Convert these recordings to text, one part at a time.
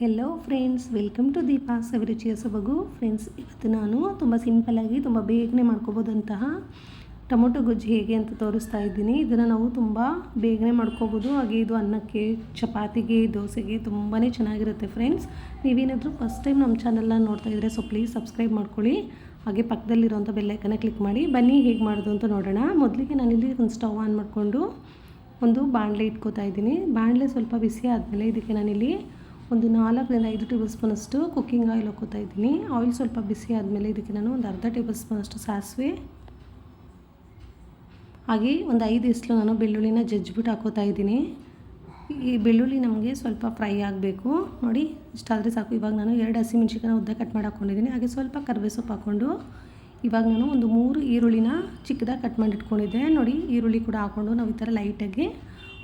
Hello friends welcome to Deepa ಸವಿರುಚಿಯ ಸೊಬಗು friends ಇವತ್ತು ನಾನು ತುಂಬ ಸಿಂಪಲ್ಲಾಗಿ ತುಂಬ ಬೇಗನೆ ಮಾಡ್ಕೋಬೋದಂತಹ ಟೊಮೊಟೊ ಗೊಜ್ಜು ಹೇಗೆ ಅಂತ ತೋರಿಸ್ತಾ ಇದ್ದೀನಿ. ಇದನ್ನು ನಾವು ತುಂಬ ಬೇಗನೆ ಮಾಡ್ಕೋಬೋದು ಹಾಗೆ ಇದು ಅನ್ನಕ್ಕೆ, ಚಪಾತಿಗೆ, ದೋಸೆಗೆ ತುಂಬಾ ಚೆನ್ನಾಗಿರುತ್ತೆ ಫ್ರೆಂಡ್ಸ್ ನೀವೇನಾದರೂ ಫಸ್ಟ್ ಟೈಮ್ ನಮ್ಮ ಚಾನಲ್ನ ನೋಡ್ತಾ ಇದ್ದರೆ ಸೊ ಪ್ಲೀಸ್ ಸಬ್ಸ್ಕ್ರೈಬ್ ಮಾಡ್ಕೊಳ್ಳಿ. ಹಾಗೆ ಪಕ್ಕದಲ್ಲಿರೋಂಥ ಬೆಲ್ಲೈಕನ್ನ ಕ್ಲಿಕ್ ಮಾಡಿ. ಬನ್ನಿ ಹೇಗೆ ಮಾಡೋದು ಅಂತ ನೋಡೋಣ. ಮೊದಲಿಗೆ ನಾನಿಲ್ಲಿ ಒಂದು ಸ್ಟವ್ ಆನ್ ಮಾಡಿಕೊಂಡು ಒಂದು ಬಾಣಲೆ ಇಟ್ಕೋತಾ ಇದ್ದೀನಿ. ಬಾಣಲೆ ಸ್ವಲ್ಪ ಬಿಸಿ ಆದಮೇಲೆ ಇದಕ್ಕೆ ನಾನಿಲ್ಲಿ ಒಂದು ನಾಲ್ಕರಿಂದ ಐದು ಟೇಬಲ್ ಸ್ಪೂನಷ್ಟು ಕುಕ್ಕಿಂಗ್ ಆಯಿಲ್ ಹಾಕೋತಾ ಇದ್ದೀನಿ. ಆಯಿಲ್ ಸ್ವಲ್ಪ ಬಿಸಿ ಆದಮೇಲೆ ಇದಕ್ಕೆ ನಾನು ಒಂದು ಅರ್ಧ ಟೇಬಲ್ ಸ್ಪೂನಷ್ಟು ಸಾಸಿವೆ. ಹಾಗೆ ಒಂದು ಐದು ಇಸ್ಲು ನಾನು ಬೆಳ್ಳುಳ್ಳಿನ ಜಜ್ಜಿಬಿಟ್ಟು ಹಾಕೋತಾ ಇದ್ದೀನಿ. ಈ ಬೆಳ್ಳುಳ್ಳಿ ನಮಗೆ ಸ್ವಲ್ಪ ಫ್ರೈ ಆಗಬೇಕು. ನೋಡಿ ಇಷ್ಟಾದರೆ ಸಾಕು. ಇವಾಗ ನಾನು ಎರಡು ಹಸಿಮೆಣ್ಸಿಕಾಯಿ ಉದ್ದ ಕಟ್ ಮಾಡಿ ಹಾಕ್ಕೊಂಡಿದ್ದೀನಿ ಹಾಗೆ ಸ್ವಲ್ಪ ಕರ್ಬೇ ಸೊಪ್ಪು ಹಾಕ್ಕೊಂಡು ಇವಾಗ ನಾನು ಒಂದು ಮೂರು ಈರುಳ್ಳಿನ ಚಿಕ್ಕದಾಗಿ ಕಟ್ ಮಾಡಿಟ್ಕೊಂಡಿದ್ದೆ ನೋಡಿ, ಈರುಳ್ಳಿ ಕೂಡ ಹಾಕ್ಕೊಂಡು ನಾವು ಈ ಥರ ಲೈಟಾಗಿ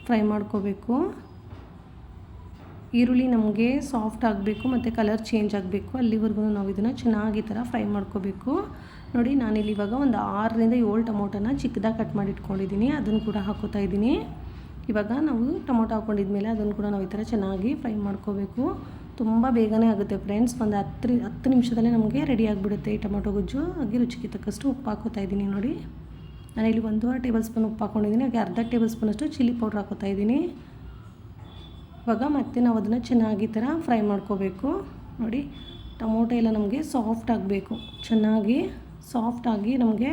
ಫ್ರೈ ಮಾಡ್ಕೋಬೇಕು. ಈರುಳ್ಳಿ ನಮಗೆ ಸಾಫ್ಟ್ ಆಗಬೇಕು ಮತ್ತು ಕಲರ್ ಚೇಂಜ್ ಆಗಬೇಕು. ಅಲ್ಲಿವರೆಗೂ ನಾವು ಇದನ್ನು ಚೆನ್ನಾಗಿ ಥರ ಫ್ರೈ ಮಾಡ್ಕೋಬೇಕು. ನೋಡಿ, ನಾನಿಲ್ಲಿ ಇವಾಗ ಒಂದು ಆರರಿಂದ ಏಳು ಟೊಮೊಟೊನ ಚಿಕ್ಕದಾಗಿ ಕಟ್ ಮಾಡಿ ಇಟ್ಕೊಂಡಿದ್ದೀನಿ ಅದನ್ನು ಕೂಡ ಹಾಕೋತಾ ಇದ್ದೀನಿ. ಇವಾಗ ನಾವು ಟೊಮೊಟೊ ಹಾಕ್ಕೊಂಡಿದ್ಮೇಲೆ ಅದನ್ನು ಕೂಡ ನಾವು ಈ ಥರ ಚೆನ್ನಾಗಿ ಫ್ರೈ ಮಾಡ್ಕೋಬೇಕು. ತುಂಬ ಬೇಗನೆ ಆಗುತ್ತೆ ಫ್ರೆಂಡ್ಸ್ ಒಂದು ಹತ್ತು ಹತ್ತು ನಿಮಿಷದಲ್ಲೇ ನಮಗೆ ರೆಡಿ ಆಗಿಬಿಡುತ್ತೆ ಈ ಟೊಮೊಟೊ ಗೊಜ್ಜು. ಹಾಗೆ ರುಚಿಗೆ ತಕ್ಕಷ್ಟು ಉಪ್ಪು ಹಾಕೋತಾ ಇದ್ದೀನಿ ನೋಡಿ. ನಾನು ಇಲ್ಲಿ ಒಂದೂವರೆ ಟೇಬಲ್ ಸ್ಪೂನ್ ಉಪ್ಪು ಹಾಕ್ಕೊಂಡಿದ್ದೀನಿ ಹಾಗೆ ಅರ್ಧ ಟೇಬಲ್ ಸ್ಪೂನಷ್ಟು ಚಿಲ್ಲಿ ಪೌಡ್ರ್ ಹಾಕೋತಾ ಇದ್ದೀನಿ. ಇವಾಗ ಮತ್ತೆ ನಾವು ಅದನ್ನು ಚೆನ್ನಾಗಿ ಥರ ಫ್ರೈ ಮಾಡ್ಕೋಬೇಕು. ನೋಡಿ, ಟೊಮೊಟೊ ಎಲ್ಲ ನಮಗೆ ಸಾಫ್ಟ್ ಆಗಬೇಕು. ಚೆನ್ನಾಗಿ ಸಾಫ್ಟಾಗಿ ನಮಗೆ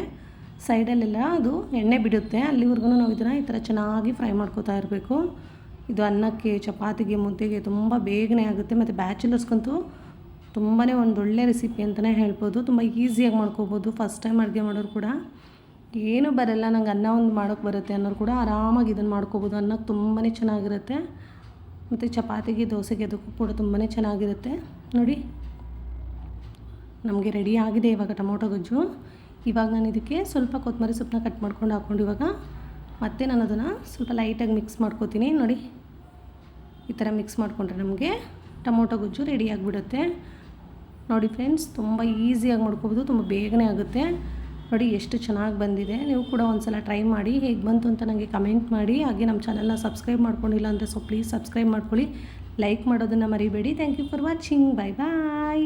ಸೈಡಲ್ಲೆಲ್ಲ ಅದು ಎಣ್ಣೆ ಬಿಡುತ್ತೆ. ಅಲ್ಲಿವರೆಗೂ ನಾವು ಇದನ್ನು ಈ ಥರ ಚೆನ್ನಾಗಿ ಫ್ರೈ ಮಾಡ್ಕೋತಾ ಇರಬೇಕು. ಇದು ಅನ್ನಕ್ಕೆ, ಚಪಾತಿಗೆ, ಮುದ್ದೆಗೆ ತುಂಬ ಬೇಗನೆ ಆಗುತ್ತೆ. ಮತ್ತು ಬ್ಯಾಚುಲರ್ಸ್ಗಂತೂ ತುಂಬಾ ಒಂದು ಒಳ್ಳೆ ರೆಸಿಪಿ ಅಂತಲೇ ಹೇಳ್ಬೋದು. ತುಂಬ ಈಸಿಯಾಗಿ ಮಾಡ್ಕೋಬೋದು. ಫಸ್ಟ್ ಟೈಮ್ ಅಡುಗೆ ಮಾಡೋರು ಕೂಡ ಏನು ಬರಲ್ಲ. ನಂಗೆ ಅನ್ನ ಒಂದು ಮಾಡೋಕ್ಕೆ ಬರುತ್ತೆ ಅನ್ನೋರು ಕೂಡ ಆರಾಮಾಗಿ ಇದನ್ನು ಮಾಡ್ಕೋಬೋದು. ಅನ್ನ ತುಂಬಾ ಚೆನ್ನಾಗಿರುತ್ತೆ. ಮತ್ತು ಚಪಾತಿಗೆ, ದೋಸೆಗೆ ಅದಕ್ಕೂ ಕೂಡ ತುಂಬಾ ಚೆನ್ನಾಗಿರುತ್ತೆ. ನೋಡಿ. ನಮಗೆ ರೆಡಿ ಆಗಿದೆ ಇವಾಗ ಟೊಮೊಟೊ ಗೊಜ್ಜು. ಇವಾಗ ನಾನು ಇದಕ್ಕೆ ಸ್ವಲ್ಪ ಕೊತ್ತಂಬರಿ ಸೊಪ್ಪನ್ನ ಕಟ್ ಮಾಡ್ಕೊಂಡು ಹಾಕ್ಕೊಂಡು ಇವಾಗ ಮತ್ತೆ ನಾನು ಅದನ್ನು ಸ್ವಲ್ಪ ಲೈಟಾಗಿ ಮಿಕ್ಸ್ ಮಾಡ್ಕೋತೀನಿ. ನೋಡಿ. ಈ ಥರ ಮಿಕ್ಸ್ ಮಾಡಿಕೊಂಡ್ರೆ ನಮಗೆ ಟೊಮೊಟೊ ಗೊಜ್ಜು ರೆಡಿ ಆಗಿಬಿಡುತ್ತೆ. ನೋಡಿ ಫ್ರೆಂಡ್ಸ್ ತುಂಬ ಈಸಿಯಾಗಿ ಮಾಡ್ಕೋಬೋದು, ತುಂಬ ಬೇಗನೆ ಆಗುತ್ತೆ. ನೋಡಿ, ಎಷ್ಟು ಚೆನ್ನಾಗಿ ಬಂದಿದೆ. ನೀವು ಕೂಡ ಒಂದು ಸಲ ಟ್ರೈ ಮಾಡಿ, ಹೇಗೆ ಬಂತು ಅಂತ ನನಗೆ ಕಮೆಂಟ್ ಮಾಡಿ. ಹಾಗೆ ನಮ್ಮ ಚಾನಲ್ನ ಸಬ್ಸ್ಕ್ರೈಬ್ ಮಾಡ್ಕೊಂಡಿಲ್ಲ ಅಂದರೆ ಸೊ, ಪ್ಲೀಸ್ ಸಬ್ಸ್ಕ್ರೈಬ್ ಮಾಡ್ಕೊಳ್ಳಿ. ಲೈಕ್ ಮಾಡೋದನ್ನು ಮರಿಬೇಡಿ. Thank you for watching. Bye bye.